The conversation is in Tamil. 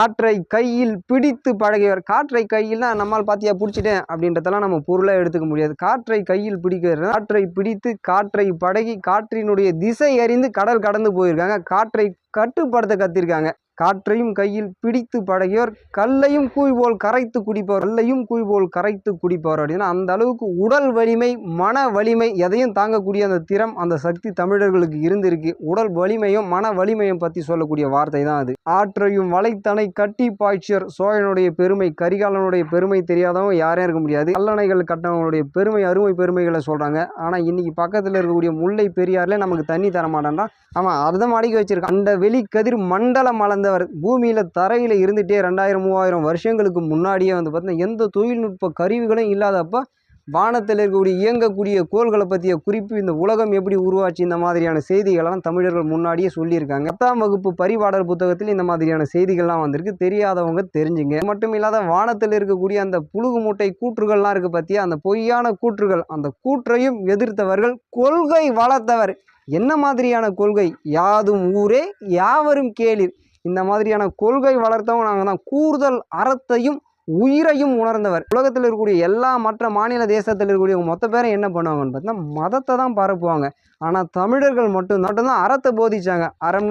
காற்றை கையில் பிடித்து பழகியவர். காற்றை கையில்னா நம்மால் பார்த்தியா பிடிச்சிட்டேன் அப்படின்றதெல்லாம் நம்ம பொருளாக எடுத்துக்க முடியாது. காற்றை கையில் பிடிக்கிறது காற்றை பிடித்து காற்றை பழகி காற்றினுடைய திசை அறிந்து கடல் கடந்து போயிருக்காங்க. காற்றை கட்டுப்படுத்த கத்திருக்காங்க. காற்றையும் கையில் பிடித்து பழகியோர் கல்லையும் கூய் போல் கரைத்து குடிப்பவர் கல்லையும் கூய் போல் கரைத்து குடிப்பவர் அப்படின்னா அந்த அளவுக்கு உடல் வலிமை மன வலிமை எதையும் தாங்கக்கூடிய அந்த திறம் அந்த சக்தி தமிழர்களுக்கு இருந்திருக்கு. உடல் வலிமையும் மன வலிமையும் பற்றி சொல்லக்கூடிய வார்த்தை தான் அது. ஆற்றையும் வலைத்தனை கட்டி பாய்ச்சியர் சோழனுடைய பெருமை கரிகாலனுடைய பெருமை தெரியாதவங்க யாரையும் இருக்க முடியாது. கல்லணைகள் கட்டவங்களுடைய பெருமை அருமை பெருமைகளை சொல்கிறாங்க ஆனால் இன்னைக்கு பக்கத்தில் இருக்கக்கூடிய முல்லை பெரியாரில் நமக்கு தண்ணி தர மாட்டேன்டா ஆமாம் அதுதான் அடிக்க வச்சிருக்கான். அந்த வெளிக்கதிர் மண்டலம் அளந்தவர். பூமியில் தரையில் இருந்துகிட்டே ரெண்டாயிரம் மூவாயிரம் வருஷங்களுக்கு முன்னாடியே வந்து பார்த்திங்கன்னா எந்த தொழில்நுட்ப கருவிகளும் இல்லாதப்போ வானத்தில் இருக்கக்கூடிய இயங்கக்கூடிய கோள்களை பற்றிய குறிப்பு இந்த உலகம் எப்படி உருவாச்சு இந்த மாதிரியான செய்திகளெல்லாம் தமிழர்கள் முன்னாடியே சொல்லியிருக்காங்க. பத்தாம் வகுப்பு பரிவாடல் புத்தகத்தில் இந்த மாதிரியான செய்திகள்லாம் வந்திருக்கு. தெரியாதவங்க தெரிஞ்சுங்க. மட்டும் இல்லாத வானத்தில் இருக்கக்கூடிய அந்த புழுகு மூட்டை கூற்றுகள்லாம் இருக்குது பற்றியா அந்த பொய்யான கூற்றுகள். அந்த கூற்றையும் எதிர்த்தவர்கள் கொள்கை வளர்த்தவர். என்ன மாதிரியான கொள்கை? யாதும் ஊரே யாவரும் கேளிர். இந்த மாதிரியான கொள்கை வளர்த்தவங்க நாங்கள் தான் கூடுதல் அறத்தையும் உயிரையும் உணர்ந்தவர். உலகத்தில் இருக்கக்கூடிய எல்லா மற்ற மாநில தேசத்தில் இருக்கக்கூடிய மொத்த பேரும் என்ன பண்ணுவாங்கன்னு பார்த்தீங்கன்னா மதத்தை தான் பரப்புவாங்க. ஆனால் தமிழர்கள் மட்டும் மட்டும்தான் அறத்தை போதிச்சாங்க. அறம்